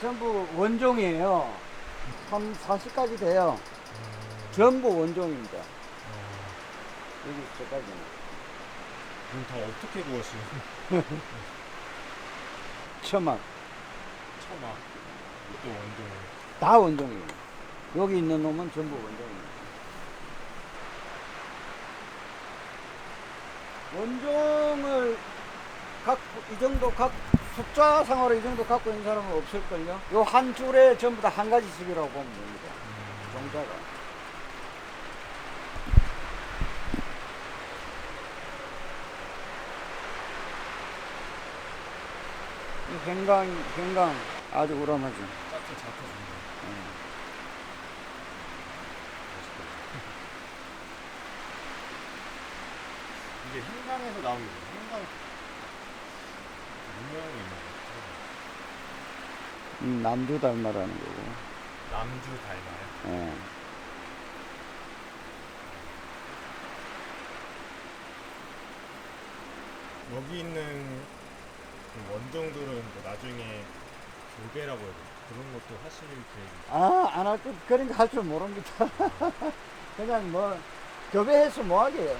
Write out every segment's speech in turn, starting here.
전부 원종이에요. 한 40까지 돼요. 전부 원종입니다. 여기 저까지는. 다 어떻게 구하시는 처막. 처마 또 원종 다 원종이에요. 여기 있는 놈은 전부 원종이에요. 원종을 갖고, 이 정도 갖, 숫자상으로 이 정도 갖고 있는 사람은 없을걸요? 요 한 줄에 전부 다 한 가지씩이라고 보면 됩니다. 종자가. 이 행강, 행강 아주 우람하죠. 짝짝 잡혀준다 이게 한강에서 나온 거예요 한강 유명한 게 있나요? 음, 남주 닮아라는 거고. 남주 닮아요? 예. 여기 있는 그 원종들은 뭐 나중에 교배라고 해야 돼 그런 것도 하실 계획이 아, 안할 것, 그런 거 할 줄 모릅니다. 그냥 뭐, 교배해서 뭐 하게요.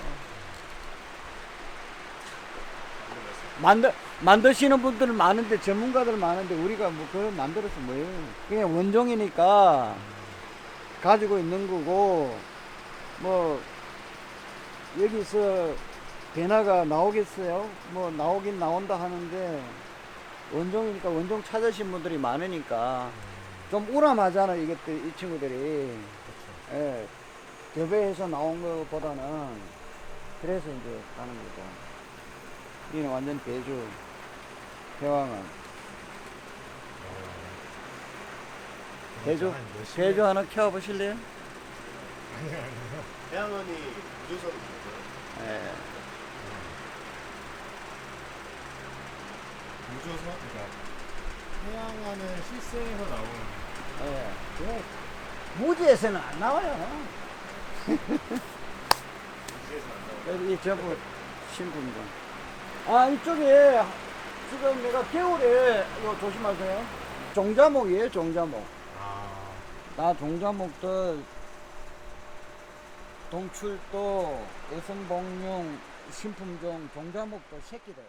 만들, 만드시는 분들 많은데, 전문가들 많은데, 우리가 뭐, 그걸 만들어서 뭐예요. 그냥 원종이니까, 가지고 있는 거고, 뭐, 여기서 변화가 나오겠어요? 뭐, 나오긴 나온다 하는데, 원종이니까 원종 찾으신 분들이 많으니까, 좀 우람하잖아, 이것들, 이 친구들이. 그렇죠 예, 교배에서 나온 것보다는 그래서 이제 가는 거죠. 이는 완전 대주, 대왕은. 대주, 대주 하나 켜보실래요? 태양원이 무조선 예. 무조선 그러니까 태양하는 실생에서 나오는 예. 그 무지에서는 안 나와요. 무지에서 안 그래서 이 전부 신분이죠. 아, 이쪽에 지금 내가 겨울에 이거 조심하세요. 종자목이에요, 종자목. 아 나 종자목들 동출도, 애성복룡, 신품종, 종자목도 새끼들.